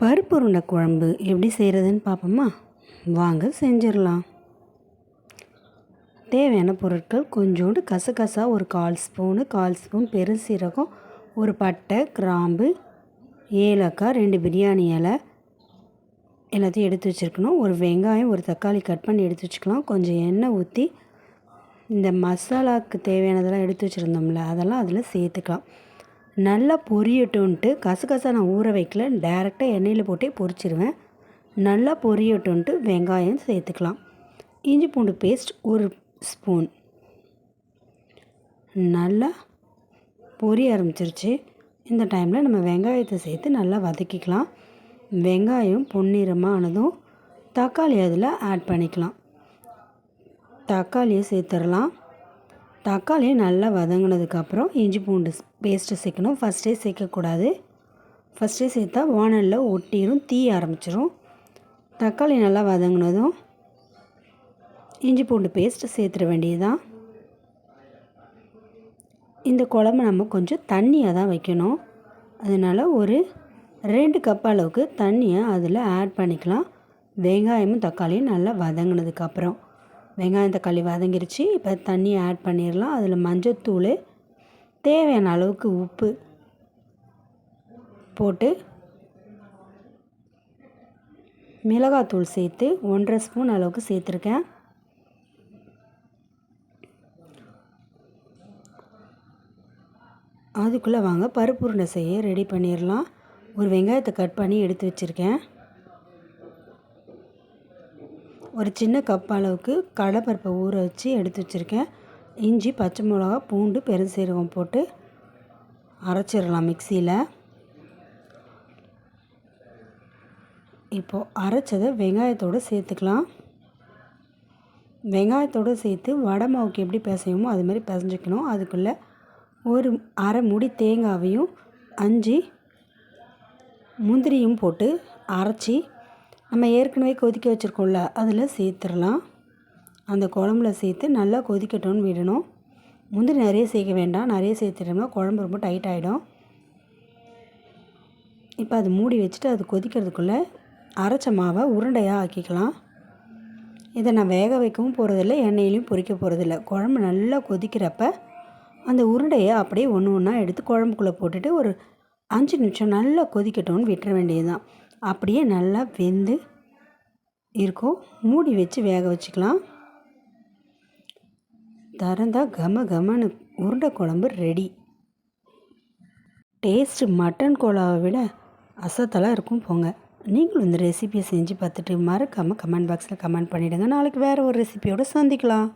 பருப்பு உருண்டை குழம்பு எப்படி செய்கிறதுன்னு பார்ப்போமா? வாங்க செஞ்சிடலாம். தேவையான பொருட்கள் கொஞ்சோண்டு கசகசா ஒரு கால் ஸ்பூனு கால் ஸ்பூன் பெருசீரகம் ஒரு பட்டை கிராம்பு ஏலக்காய் ரெண்டு பிரியாணி இலை எல்லாத்தையும் எடுத்து வச்சுருக்கணும். ஒரு வெங்காயம் ஒரு தக்காளி கட் பண்ணி எடுத்து வச்சுக்கலாம். கொஞ்சம் எண்ணெய் ஊற்றி இந்த மசாலாவுக்கு தேவையானதெல்லாம் எடுத்து வச்சுருந்தோம்ல அதெல்லாம் அதில் சேர்த்துக்கலாம். நல்லா பொரியட்டுன்ட்டு கசகசா நான் ஊற வைக்கல. டேரெக்டாக எண்ணெயில் போட்டே பொரிச்சிருவேன். நல்லா பொரியட்டுன்ட்டு வெங்காயம் சேர்த்துக்கலாம். இஞ்சி பூண்டு பேஸ்ட் ஒரு ஸ்பூன் நல்லா பொரிய ஆரம்பிச்சிருச்சு. இந்த டைமில் நம்ம வெங்காயத்தை சேர்த்து நல்லா வதக்கிக்கலாம். வெங்காயம் பொன்னிறமாக ஆனதும் தக்காளி அதில் ஆட் பண்ணிக்கலாம். தக்காளியை சேர்த்துடலாம். தக்காளியை நல்லா வதங்கினதுக்கப்புறம் இஞ்சி பூண்டு பேஸ்ட்டு சேர்க்கணும். ஃபஸ்ட்டே சேர்க்கக்கூடாது. ஃபஸ்ட்டே சேர்த்தா வானலில் ஒட்டிடும் தீ ஆரம்பிச்சிடும் தக்காளி நல்லா வதங்கினதும் இஞ்சி பூண்டு பேஸ்ட்டு சேர்த்துட வேண்டியதுதான். இந்த குழம்பு நம்ம கொஞ்சம் தண்ணியாக தான் வைக்கணும். அதனால் ஒரு ரெண்டு கப் அளவுக்கு தண்ணியை அதில் ஆட் பண்ணிக்கலாம். வெங்காயமும் தக்காளியும் நல்லா வதங்கினதுக்கப்புறம். வெங்காயம் தக்காளி வதங்கிருச்சு. இப்போ தண்ணியை ஆட் பண்ணிடலாம் அதில் மஞ்சத்தூள் தேவையான அளவுக்கு உப்பு போட்டு மிளகாத்தூள் சேர்த்து ஒன்றரை ஸ்பூன் அளவுக்கு சேர்த்துருக்கேன். அதுக்குள்ளே வாங்க பருப்பு உருண்டை செய்ய ரெடி பண்ணிடலாம் ஒரு வெங்காயத்தை கட் பண்ணி எடுத்து வச்சுருக்கேன். ஒரு சின்ன கப் அளவுக்கு கடலைப்பருப்பை ஊற வச்சு எடுத்து வச்சுருக்கேன். இஞ்சி பச்சை மிளகா பூண்டு பெருசீரகம் போட்டு அரைச்சிடலாம் மிக்சியில். இப்போது அரைச்சதை வெங்காயத்தோடு சேர்த்துக்கலாம். வெங்காயத்தோடு சேர்த்து வடை மாவுக்கு எப்படி பிசையுமோ அது மாதிரி பிசைஞ்சிக்கணும். அதுக்குள்ளே ஒரு அரை முடி தேங்காவையும் அஞ்சு முந்திரியும் போட்டு அரைச்சி நம்ம ஏற்கனவே கொதிக்க வச்சுருக்கோம்ல அதில் சேர்த்துடலாம். அந்த குழம்புல சேர்த்து நல்லா கொதிக்கட்டும்னு விடணும். முந்திரி நிறைய சேர்க்க வேண்டாம். நிறைய சேர்த்துட்டோம்னா குழம்பு ரொம்ப டைட் ஆகிடும் இப்போ அது மூடி வச்சுட்டு அது கொதிக்கிறதுக்குள்ளே அரைச்ச மாவை உருண்டையாக ஆக்கிக்கலாம். இதை நான் வேக வைக்கவும் போகிறதில்ல எண்ணெயிலையும் பொரிக்க போகிறதில்ல குழம்பு நல்லா கொதிக்கிறப்ப அந்த உருண்டையை அப்படியே ஒன்று ஒன்றா எடுத்து குழம்புக்குள்ளே போட்டுட்டு ஒரு அஞ்சு நிமிஷம் நல்லா கொதிக்கட்டும்னு விட்டுற வேண்டியது தான் அப்படியே நல்லா வெந்து இருக்கும் மூடி வச்சு வேக வச்சுக்கலாம். திறந்தால் கம கமனு உருண்டை குழம்பு ரெடி டேஸ்ட்டு மட்டன் கோலாவை விட அசத்தலாக இருக்கும் போங்க. நீங்களும் இந்த ரெசிபியை செஞ்சு பார்த்துட்டு மறக்காமல் கமெண்ட் பாக்ஸில் கமெண்ட் பண்ணிவிடுங்க நாளைக்கு வேறு ஒரு ரெசிபியோடு சந்திக்கலாம்.